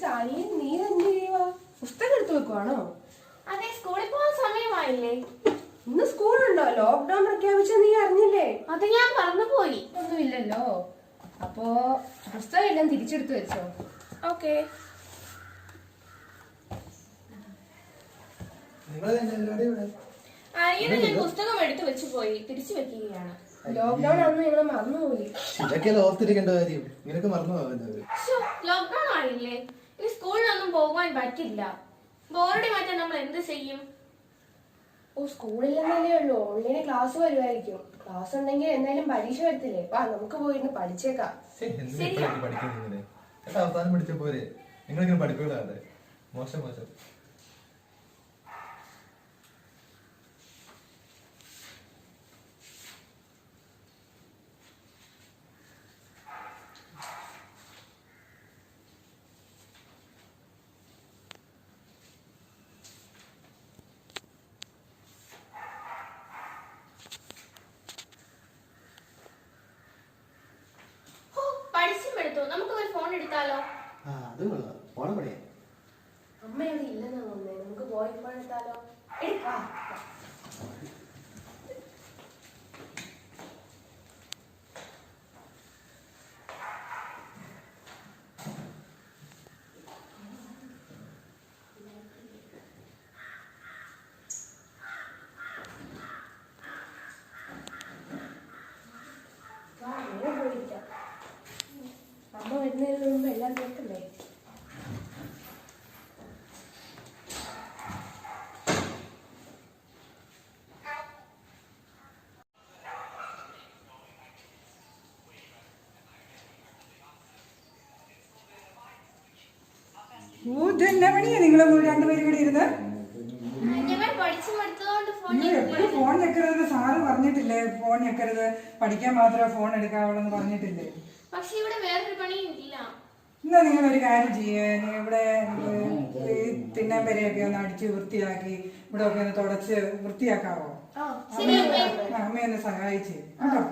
സാനിയും നീ എന്ത് ചെയ്യുവാ? പുസ്തകം എടുത്തു വെക്കുവാണോ? അതെ സ്കൂളിൽ പോകാൻ സമയമായില്ലേ? ഇന്ന് സ്കൂളുണ്ടോ? ലോക്ക്ഡൌൺ പ്രഖ്യാപിച്ച നീ അറിഞ്ഞില്ലേ? അത് ഞാൻ മറന്നുപോയി. ഒന്നുമില്ലല്ലോ. അപ്പോ പുസ്തകം എല്ലാം തിരിച്ചെടുത്ത് വെച്ചോ? ഓക്കെ. അനിയന് ഞാൻ പുസ്തകം എടുത്തു വെച്ചു പോയി. തിരിച്ചു വെക്കുകയാണ്. ലോക്ക്ഡൌൺ ആണെന്ന് ഞങ്ങൾ മറന്നുപോയി ഇതൊക്കെയല്ല ഓർത്തിരിക്കേണ്ട കാര്യം. നിനക്ക് മറന്നു പോകുന്നത് ലോക്ക്ഡൌൺ ആയില്ലേ? ഇനി സ്കൂളിലൊന്നും പോകാൻ പറ്റില്ല. ബോർഡി മാറ്റാൻ നമ്മൾ എന്ത് ചെയ്യും? ഓ സ്കൂളിലെന്നല്ലേ ഉള്ളൂ. ഓൺലൈൻ ക്ലാസ് വരുമായിരിക്കും ക്ലാസ് ഉണ്ടെങ്കിൽ എന്തായാലും പരീക്ഷ വരത്തില്ലേ? വാ നമുക്ക് പോയിരുന്ന് പഠിച്ചേക്കാം. എന്തിനാ പഠിക്കുന്നത് അവസാനം പഠിച്ച പോരെ. നിങ്ങളിങ്ങനെ പഠിപ്പിക്കാതെ മോശം മോശം ഹോ, പഠിച്ചും എടുത്തു നമുക്ക് ഒരു ഫോൺ എടുത്താലോ? ആ അത് കൊള്ളാം. ഫോൺ പണിയാ. അമ്മ ഇവിടെ ഇല്ലെന്നാ തോന്നുന്നേ. നമുക്ക് എടുക്കാം. ഓ ഇതെന്നാ പണിയാ നിങ്ങൾ രണ്ടുപേരും കൂടി ഇരുന്ന്. ഞങ്ങൾ പഠിച്ചും ഫോൺ നിങ്ങൾ എപ്പോഴും ഫോൺ ഞെക്കരുതെന്ന് സാറ് പറഞ്ഞിട്ടില്ലേ ഫോൺ ഞെക്കരുത്. പഠിക്കാൻ മാത്രമേ ഫോൺ എടുക്കാവുള്ളൂ എന്ന് പറഞ്ഞിട്ടില്ലേ? പക്ഷെ ഇവിടെ വേറൊരു പണിയും ഇല്ല. എന്നാ നിങ്ങൾ ഒരു കാര്യം ചെയ്യേ. നിങ്ങൾ ഇവിടെ തിന്നാൻ പെരയൊക്കെ ഒന്ന് അടിച്ച് വൃത്തിയാക്കി ഇവിടെ ഒക്കെ ഒന്ന് തുടച്ച് വൃത്തിയാക്കാവോ? അമ്മയൊന്ന് സഹായിച്ച്. കേട്ടോ?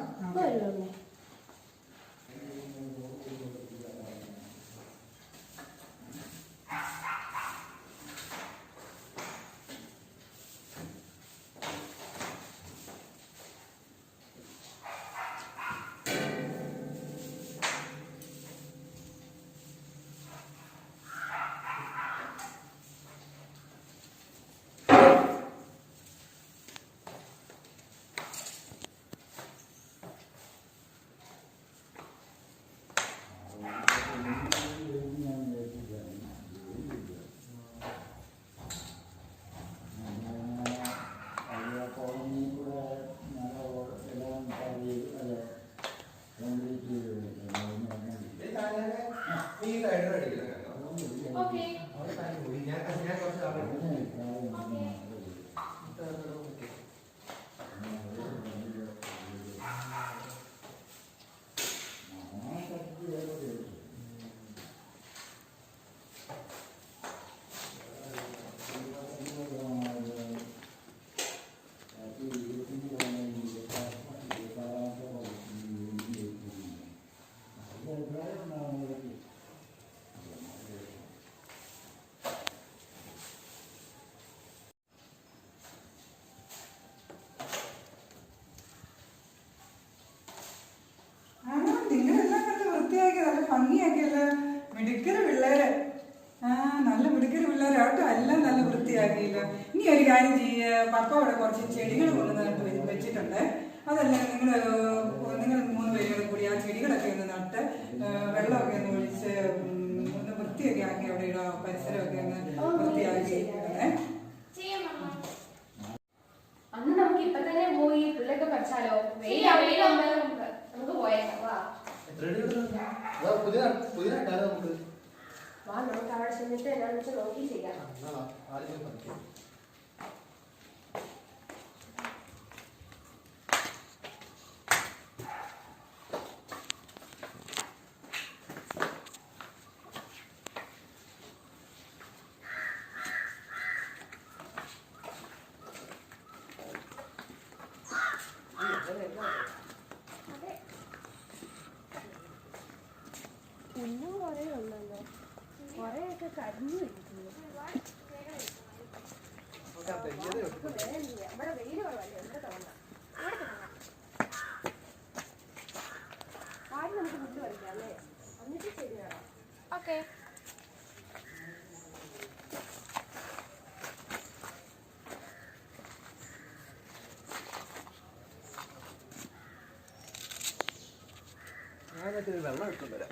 വൃത്തിയാക്കിയില്ല ഇനി ഒരു കാര്യം ചെയ്യ. പപ്പ അവിടെ കുറച്ച് ചെടികൾ കൊണ്ടുവന്നിട്ട് വെ- വെച്ചിട്ടുണ്ട്. അതല്ല നിങ്ങൾ നിങ്ങൾ മൂന്ന് പേരും കൂടി ആ ചെടികളൊക്കെ ഒന്ന് നട്ട് വെള്ളമൊക്കെ ഒന്ന് ഒഴിച്ച് ഒന്ന് വൃത്തിയൊക്കെ ആക്കി അവിടെ ഇടാം പരിസരമൊക്കെ ഒന്ന് വൃത്തിയാക്കി അന്ന് നമുക്ക് ഇപ്പൊ തന്നെ പോയി പുല്ലൊക്കെ പഠിച്ചാലോ? വെയിൽ ശരിയാ, അവിടെ വെയിലാ. ഉണ്ടെങ്കിൽ നമുക്ക് നമുക്ക് പോയേക്കാം. വാ. പുതിയ പുതിയ നട്ടാലോ നമുക്ക് വാ നമുക്ക് അവിടെ ചെന്നിട്ട് എന്നാന്ന് വെച്ചാൽ നോക്കി ചെയ്യാം എന്നാ വാ, ആദ്യം പോയി പറിക്കാം. പുല്ലും കുറേ ഉണ്ടല്ലോ കരിഞ്ഞു ഇരിക്കുന്നു ഇവിടെ വെയിൽ കുറവല്ലേ ഇവിടെ തോന്നാം ആദ്യം നമുക്ക് ഫുഡ് കഴിക്കാം അല്ലേ എന്നിട്ട് ശരിയാണോ ഓക്കെ ഞാൻ മറ്റേ വെള്ളം എടുത്തോണ്ട്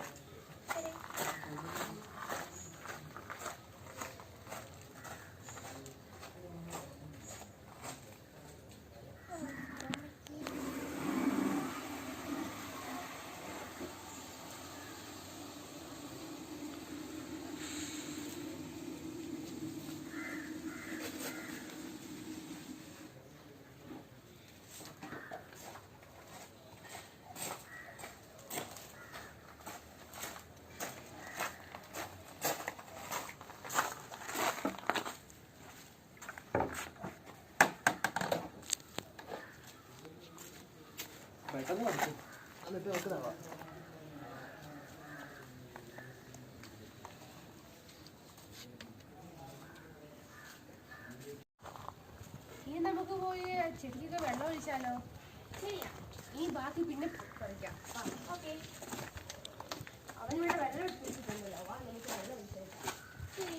പെട്ടെന്ന് പഠിക്കും എന്നിട്ട് നമുക്ക് നാളാം ഇനി നമുക്ക് പോയി ചെടിക്കൊക്കെ വെള്ളം ഒഴിച്ചാലോ? ശരിയാ ഈ ബാക്കി പിന്നെ പറിക്കാം. ഓക്കെ. അവനിവിടെ വെള്ളം എടുത്തിട്ടുണ്ടല്ലോ വാ നമുക്ക് വെള്ളം ഒഴിച്ചേക്കാം ശരി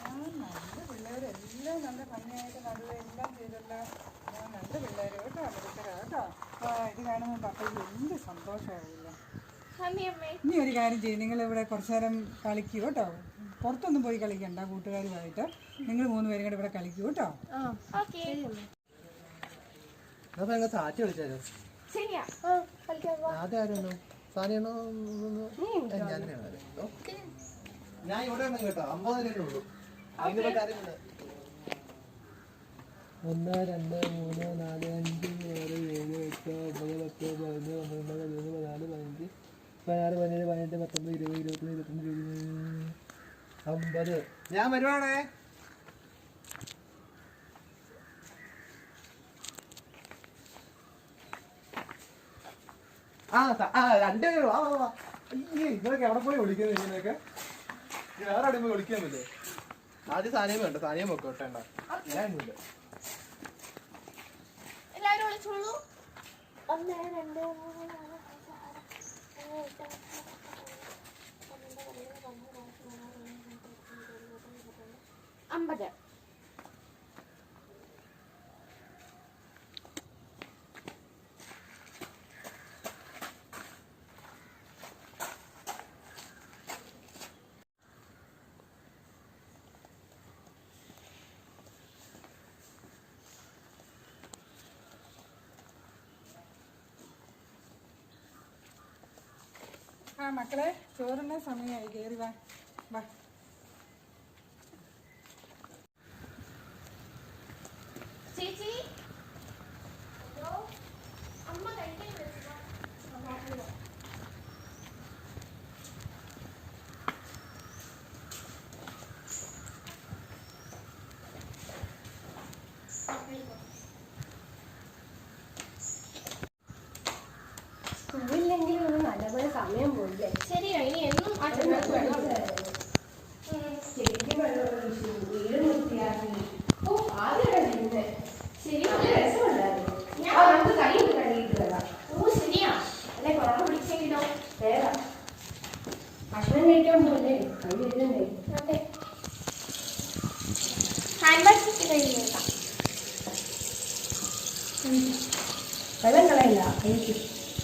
ആ, നല്ല പിള്ളേരെല്ലാം നല്ല ഭംഗിയായിട്ട് നടുവ് എല്ലാം ചെയ്തല്ലോ ആ, നല്ല പിള്ളേര് കേട്ടോ മിടുക്കരാ കേട്ടോ ആ ഇത് കാണുമ്പോൾ പപ്പയ്ക്ക് എന്ത് സന്തോഷമാവില്ല നന്ദി അമ്മേ ഇനി ഒരു കാര്യം ചെയ്യും. നിങ്ങൾ ഇവിടെ കുറച്ചു നേരം കളിക്കൂ കേട്ടോ. പുറത്തൊന്നും പോയി കളിക്കണ്ട കൂട്ടുകാരുമായിട്ട്. നിങ്ങൾ മൂന്ന് പേരും കൂടെ ഇവിടെ കളിക്കൂ കേട്ടോ. ഓക്കെ അപ്പൊ ഞങ്ങൾ സാറ്റി വിളിച്ചാലോ ആദ്യം ആരും സാനിയാണോ ഞാൻ ഓക്കെ ഞാൻ ഇവിടെ കേട്ടോ കേട്ടോ. രൂപ ഉള്ളൂ. അതിനുള്ള കാര്യമില്ല ഒന്ന് രണ്ട് മൂന്ന് നാല് അഞ്ച് ആറ് ഏഴ് എട്ട് ഒമ്പത് പത്ത് പതിനൊന്ന് പന്ത്രണ്ട് പതിമൂന്ന് പതിനാല് പതിനഞ്ച് പതിനാറ് പതിനേഴ് പതിനെട്ട് പത്തൊമ്പത് ഇരുപത് ഇരുപത്തൊന്ന് ഇരുപത്തൊന്ന് ഇരുപത് അമ്പത്. ഞാൻ വരുവാണേ. ആ ആ രണ്ട് ആ വാ വാ എവിടെ പോയി വിളിക്കുന്നത് ഇങ്ങനെയൊക്കെ? വേറെ അടിമ വിളിക്കാൻ പറ്റില്ലേ ആദ്യം സാനിയം വേണ്ട സാനിയം വെക്കോട്ടെ ഞാൻ ഇല്ല വിളിച്ചോളൂ ഒന്ന് രണ്ട് മൂന്ന് നാല് അഞ്ച് ആറ് ഏഴ് എട്ട് ഒമ്പത് പത്ത് പതിനൊന്ന് അമ്പത് ആ മക്കളെ ചോറിന് സമയമായി കയറി വാ. വാ.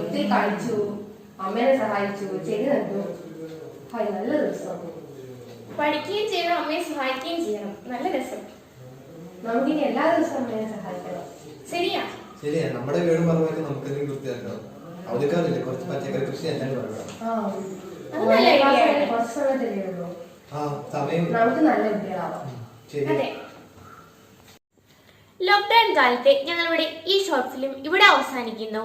ഒത്തിരി കളിച്ചു അമ്മേനെ സഹായിച്ചു ചെയ്തു തന്നു ഹായ് നല്ല ദിവസം പഠിക്കുകയും ചെയ്യണം അമ്മയെ സഹായിക്കുകയും ചെയ്യണം. നല്ല രസം. നമുക്കിനി എല്ലാ ദിവസവും അമ്മേനെ സഹായിക്കണം. ശരിയാ. ശരിയാ. നമ്മുടെ വീടും പറമ്പൊക്കെ നമുക്ക് എന്തെങ്കിലും വൃത്തിയാക്കണം. അവധിക്കാറില്ലേ കുറച്ച് പച്ചക്കറി കൃഷി എല്ലാം അത് നല്ല കുറച്ച് സമയത്തല്ലേ ഉള്ളൂ ആ സമയം. നമുക്ക് നല്ല കുട്ടികളാവാം ശരി. അതെ. ലോക്ക്ഡൌൺ കാലത്തെ ഞങ്ങളുടെ ഈ ഷോർട്ട് ഫിലിം ഇവിടെ അവസാനിക്കുന്നു.